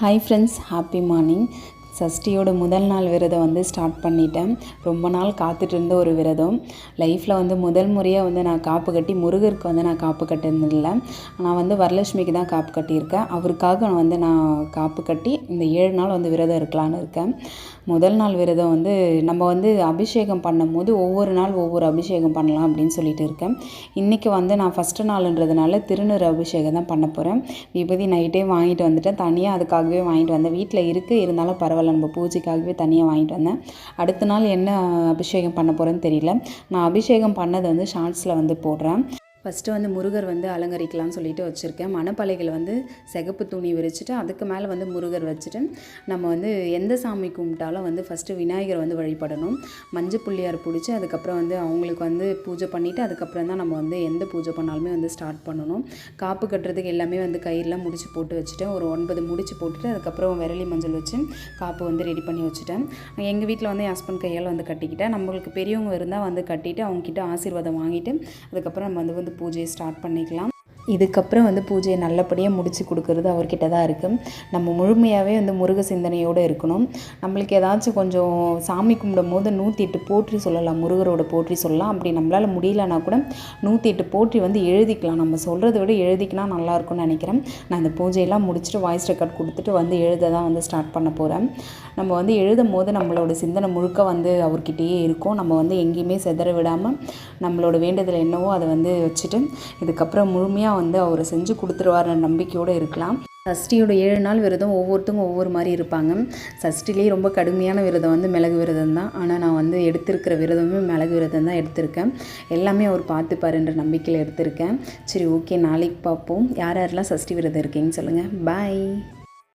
Hi friends happy morning சஷ்டியோட முதல் நாள் விரதம் வந்து ஸ்டார்ட் பண்ணிட்டேன். ரொம்ப நாள் காத்துட்டு இருந்த ஒரு விரதம். லைஃப்பில் வந்து முதல் முறையாக வந்து நான் காப்பு கட்டி முருகருக்கு வந்து நான் காப்பு கட்டினதில்லை. நான் வந்து வரலட்சுமிக்கு தான் காப்பு கட்டியிருக்கேன். அவருக்காக நான் வந்து நான் காப்பு கட்டி இந்த ஏழு நாள் வந்து விரதம் இருக்கலான்னு இருக்கேன். முதல் நாள் விரதம் வந்து நம்ம வந்து அபிஷேகம் பண்ணும்போது ஒவ்வொரு நாள் ஒவ்வொரு அபிஷேகம் பண்ணலாம் அப்படின்னு சொல்லிட்டு இருக்கேன். இன்றைக்கி வந்து நான் ஃபஸ்ட்டு நாளுன்றதுனால திருநூறு அபிஷேகம் தான் பண்ண போகிறேன் விபதி நைட்டே வாங்கிட்டு வந்துட்டேன். தனியாக அதுக்காகவே வாங்கிட்டு வந்தேன். வீட்டில் இருக்குது இருந்தாலும் பரவாயில்ல. நம்ம பூஜைக்காகவே தனியாக வாங்கிட்டு வந்தேன். அடுத்த நாள் என்ன அபிஷேகம் பண்ண போகிறேன்னு தெரியல. நான் அபிஷேகம் பண்ணதை வந்து ஷார்ட்ஸில் வந்து போடுறேன். ஃபஸ்ட்டு வந்து முருகர் வந்து அலங்கரிக்கலாம்னு சொல்லிட்டு வச்சுருக்கேன். மணப்பலைகள் வந்து சிகப்பு துணி விரிச்சிட்டு அதுக்கு மேலே வந்து முருகர் வச்சுட்டு நம்ம வந்து எந்த சாமி கும்பிட்டாலும் வந்து ஃபஸ்ட்டு விநாயகர் வந்து வழிபடணும். மஞ்சள் புள்ளியார் பிடிச்சி அதுக்கப்புறம் வந்து அவங்களுக்கு வந்து பூஜை பண்ணிவிட்டு அதுக்கப்புறம் தான் நம்ம வந்து எந்த பூஜை பண்ணாலுமே வந்து ஸ்டார்ட் பண்ணணும். காப்பு கட்டுறதுக்கு எல்லாமே வந்து கயிறுலாம் முடிச்சு போட்டு வச்சுட்டேன். ஒரு ஒன்பது முடிச்சு போட்டுட்டு அதுக்கப்புறம் விரலி மஞ்சள் வச்சு காப்பு வந்து ரெடி பண்ணி வச்சுட்டேன். எங்கள் வீட்டில் வந்து என் ஹஸ்பண்ட் கையால் வந்து கட்டிக்கிட்டேன். நம்மளுக்கு பெரியவங்க இருந்தால் வந்து கட்டிட்டு அவங்கக்கிட்ட ஆசீர்வாதம் வாங்கிட்டு அதுக்கப்புறம் நம்ம வந்து வந்து பூஜையை ஸ்டார்ட் பண்ணிக்கலாம். இதுக்கப்புறம் வந்து பூஜையை நல்லபடியாக முடித்து கொடுக்கறது அவர்கிட்ட தான் இருக்குது நம்ம முழுமையாகவே வந்து முருக சிந்தனையோடு இருக்கணும். நம்மளுக்கு ஏதாச்சும் கொஞ்சம் சாமி கும்பிடும் போது நூற்றி எட்டு போற்றி சொல்லலாம் முருகரோட போற்றி சொல்லலாம். அப்படி நம்மளால் முடியலனா கூட நூற்றி எட்டு போற்றி வந்து எழுதிக்கலாம். நம்ம சொல்கிறத விட எழுதிக்கினா நல்லாயிருக்கும்னு நினைக்கிறேன். நான் இந்த பூஜையெல்லாம் முடிச்சுட்டு வாய்ஸ் ரெக்கார்ட் கொடுத்துட்டு வந்து எழுத தான் வந்து ஸ்டார்ட் பண்ண போகிறேன் நம்ம வந்து எழுதும் போது நம்மளோட சிந்தனை முழுக்க வந்து அவர்கிட்டயே இருக்கும். நம்ம வந்து எங்கேயுமே செதற விடாமல் நம்மளோட வேண்டுதல் என்னவோ அதை வந்து வச்சுட்டு இதுக்கப்புறம் முழுமையாக வந்து அவர் செஞ்சு கொடுத்துருவார் நம்பிக்கையோடு இருக்கலாம். சஷ்டியோட ஏழு நாள் விரதம் ஒவ்வொருத்தவங்க ஒவ்வொரு மாதிரி இருப்பாங்க. சஷ்டிலேயே ரொம்ப கடுமையான விரதம் வந்து மிளகு விரதம் தான். ஆனால் நான் வந்து எடுத்திருக்கிற விரதமே மிளகு விரதம் தான் எடுத்திருக்கேன். எல்லாமே அவர் பார்த்துப்பாருன்ற நம்பிக்கையில் எடுத்திருக்கேன். சரி ஓகே நாளைக்கு பார்ப்போம். யார் யாரெல்லாம் சஷ்டி விரதம் இருக்கீங்கன்னு சொல்லுங்கள் பாய்